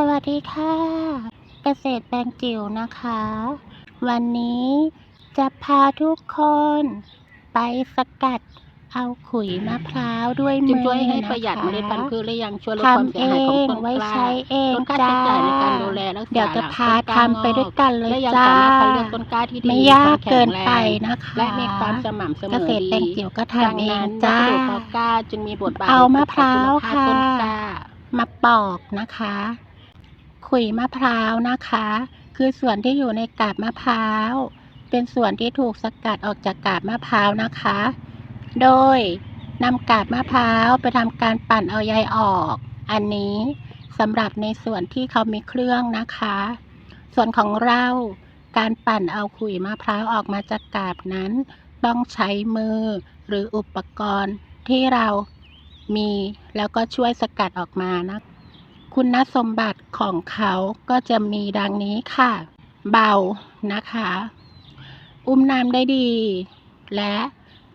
สวัสดีค่ะ เกษตรแปลงจิ๋วนะคะ วันนี้จะพาทุกคนไปสกัดเอาขุยมะพร้าวด้วยมืจึงอช่วยให้นะคะประหยัดเมล็ดพันธุ์พืชและยังช่วยลดความทำเสีเอยหายของงต้นไว้กล้าใช้เองลดค่าจ้าใช้จ่ายในการดูแลรักษาเดี๋ยวจะหลังพาต้นกล้างทำไปด้วยกันเลยและยังจ้าสามารถคัดเลือกต้นกล้าที่ดีไม่ยากเกินไปแข็งแรงนะคะและมีความสม่ำเสมเกอษตรแปลงดีจิ๋วก็ดังทำเองนั้นจ้าวัสดุเพาะกล้าจึงมีบทบาทเอาในมะพร้าวการคุณภาพต้นค่ะกล้ามาปอกนะคะ ขุยมะพร้าวนะคะ คือส่วนที่อยู่ในกาบมะพร้าว เป็นส่วนที่ถูกสกัดออกจากกาบมะพร้าวนะคะ โดยนำกาบมะพร้าวไปทำการปั่นเอาใยออก อันนี้สำหรับในส่วนที่เขามีเครื่องนะคะ ส่วนของเราการปั่นเอาขุยมะพร้าวออกมาจากกาบนั้น ต้องใช้มือหรืออุปกรณ์ที่เรามีแล้วก็ช่วยสกัดออกมานะคุ คุณสมบัติของเขาก็จะมีดังนี้ค่ะ เบานะคะ อุ้มน้ำได้ดี และ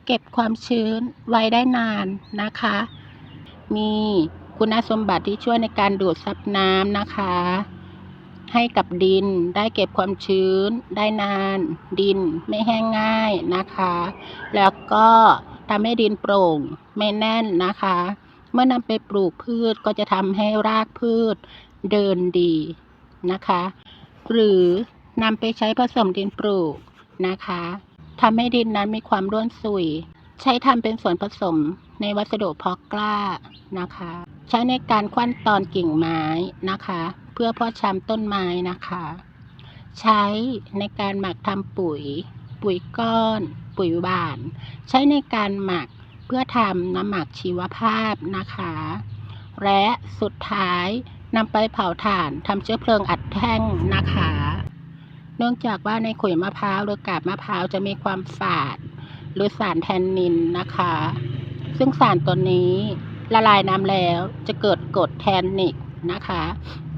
เก็บความชื้นไว้ได้นานนะคะ มีคุณสมบัติที่ช่วยในการดูดซับน้ำนะคะ ให้กับดินได้เก็บความชื้นได้นาน ดินไม่แห้งง่ายนะคะ แล้วก็ทำให้ดินโปร่งไม่แน่นนะคะ เมื่อนำไปปลูกพืชก็จะทำให้รากพืชเดินดีนะคะ หรือนำไปใช้ผสมดินปลูกนะคะทำให้ดินนั้นมีความร่วนสุย ใช้ทำเป็นส่วนผสมในวัสดุเพาะกล้านะคะ ใช้ในการควันตอนกิ่งไม้นะคะ เพื่อเพาะชำต้นไม้นะคะ ใช้ในการหมักทำปุ๋ย ปุ๋ยก้อน ปุ๋ยหวาน ใช้ในการหมัก พื่อทำน้ำหมักชีวภาพนะคะ และสุดท้ายนำไปเผาถ่านทำเชื้อเพลิงอัดแท่งนะคะ เนื่องจากว่าในขุยมะพร้าวหรือกาบมะพร้าวจะมีความฝาด หรือสารแทนนินนะคะ ซึ่งสารตัวนี้ละลายน้ำแล้วจะเกิดกรดแทนนิกนะคะ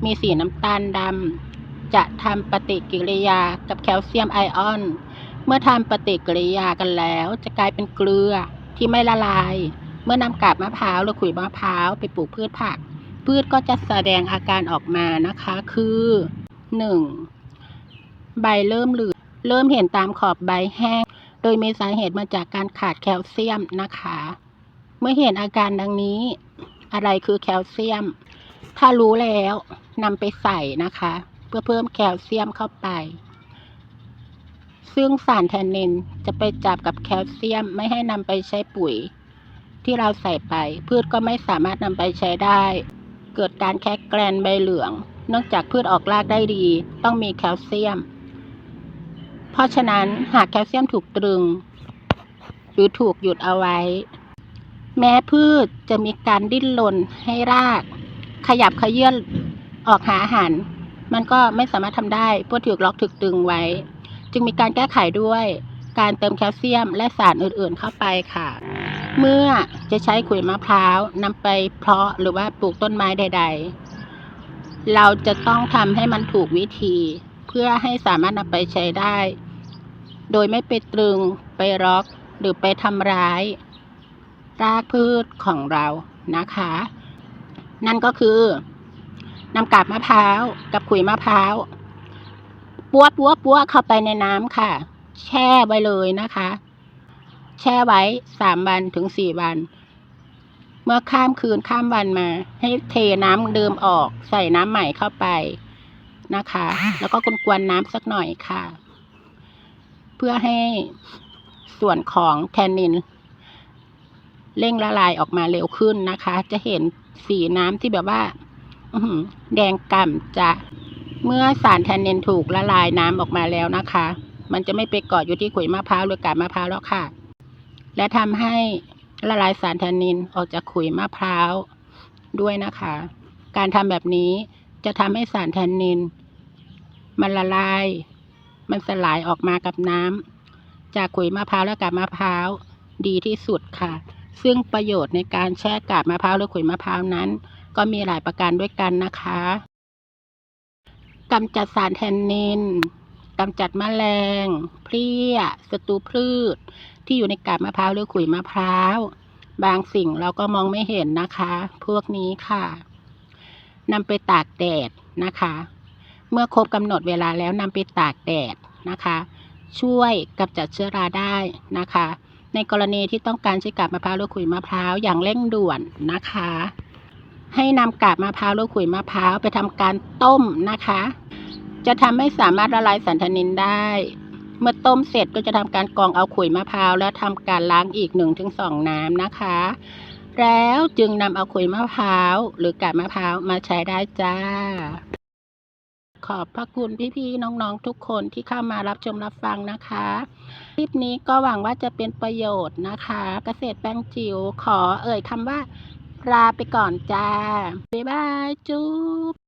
มีสีน้ำตาลดำจะทำปฏิกิริยากับแคลเซียมไอออน เมื่อทำปฏิกิริยากันแล้ว จะกลายเป็นเกลือ ที่ไม่ละลาย เมื่อนำกาบมะพร้าวหรือขุยมะพร้าวไปปลูกพืชผัก พืชก็จะแสดงอาการออกมานะคะ คือหนึ่งใบเริ่มเหลืองเริ่มเห็นตามขอบใบแห้ง โดยมีสาเหตุมาจากการขาดแคลเซียมนะคะ เมื่อเห็นอาการดังนี้ อะไรคือแคลเซียม ถ้ารู้แล้วนำไปใส่นะคะ เพื่อเพิ่มแคลเซียมเข้าไป ซึ่งสารแทนนินจะไปจับกับแคลเซียมไม่ให้นำไปใช้ปุ๋ย ที่เราใส่ไป พืชก็ไม่สามารถนำไปใช้ได้ เกิดการแคกแกลนใบเหลืองนอกจากพืชออกรากได้ดี ต้องมีแคลเซียม เพราะฉะนั้นหากแคลเซียมถูกตรึง หรือถูกหยุดเอาไว้ แม้พืชจะมีการดิ้นรนให้ราก ขยับขยื่นออกหาอาหาร มันก็ไม่สามารถทำได้เพราะถูกล็อกถูกตึงไว้ จึงมีการแก้ไขด้วยการเติมแคลเซียมและสารอื่นๆเข้าไปค่ะ เมื่อจะใช้ขุยมะพร้าวนำไปเพาะหรือว่าปลูกต้นไม้ใด ๆ เราจะต้องทำให้มันถูกวิธี เพื่อให้สามารถนำไปใช้ได้ โดยไม่ไปตรึงไปล็อกหรือไปทำร้าย รากพืชของเรานะคะ นั่นก็คือนำกาบมะพร้าวกับขุยมะพร้าว ปัวปัวปัวเข้าไปในน้ำค่ะ แช่ไว้เลยนะคะ แช่ไว้สามวันถึงสี่วัน เมื่อข้ามคืนข้ามวันมา ให้เทน้ำเดิมออกใส่น้ำใหม่เข้าไปนะคะ แล้วก็กวนๆน้ำสักหน่อยค่ะ เพื่อให้ส่วนของแทนนินเร่งละลายออกมาเร็วขึ้นนะคะ จะเห็นสีน้ำที่แบบว่าอแดงก่ำจะ เมื่อสารแทนนินถูกละลายน้ำออกมาแล้วนะคะ มันจะไม่ไปเกาะอยู่ที่ขุยมะพร้าวหรือกาบมะพร้าวแล้วค่ะ และทำให้ละลายสารแทนนินออกจากขุยมะพร้าวด้วยนะคะ การทำแบบนี้จะทำให้สารแทนนิน มันละลาย มันสลายออกมากับน้ำจากขุยมะพร้าวและกาบมะพร้าวดีที่สุดค่ะ ซึ่งประโยชน์ในการแช่กาบมะพร้าวหรือขุยมะพร้าวนั้น ก็มีหลายประการด้วยกันนะคะ กำจัดสารแทนนินกำจัดแมลง เพลี้ยศัตรูพืช ที่อยู่ในกาบมะพร้าวหรือขุยมะพร้าว บางสิ่งเราก็มองไม่เห็นนะคะ พวกนี้ค่ะนำไปตากแดดนะคะ เมื่อครบกำหนดเวลาแล้วนำไปตากแดดนะคะ ช่วยกำจัดเชื้อราได้นะคะ ในกรณีที่ต้องการใช้กาบมะพร้าวหรือขุยมะพร้าวอย่างเร่งด่วนนะคะ ให้นำกาบมะพร้าวหรือขุยมะพร้าวไปทำการต้มนะคะ จะทำให้สามารถละลายสันทนินได้ เมื่อต้มเสร็จก็จะทำการกรองเอาขุยมะพร้าว และทำการล้างอีกหนึ่งถึงสองน้ำนะคะ แล้วจึงนำเอาขุยมะพร้าว หรือกาบมะพร้าวมาใช้ได้จ้า ขอบพระคุณพี่ๆน้องๆทุกคนที่เข้ามารับชมรับฟังนะคะ คลิปนี้ก็หวังว่าจะเป็นประโยชน์นะคะ เกษตรแป้งจิ๋วขอเอ่ยคำว่าลาไปก่อนจ้า บ๊ายบายจุ๊บ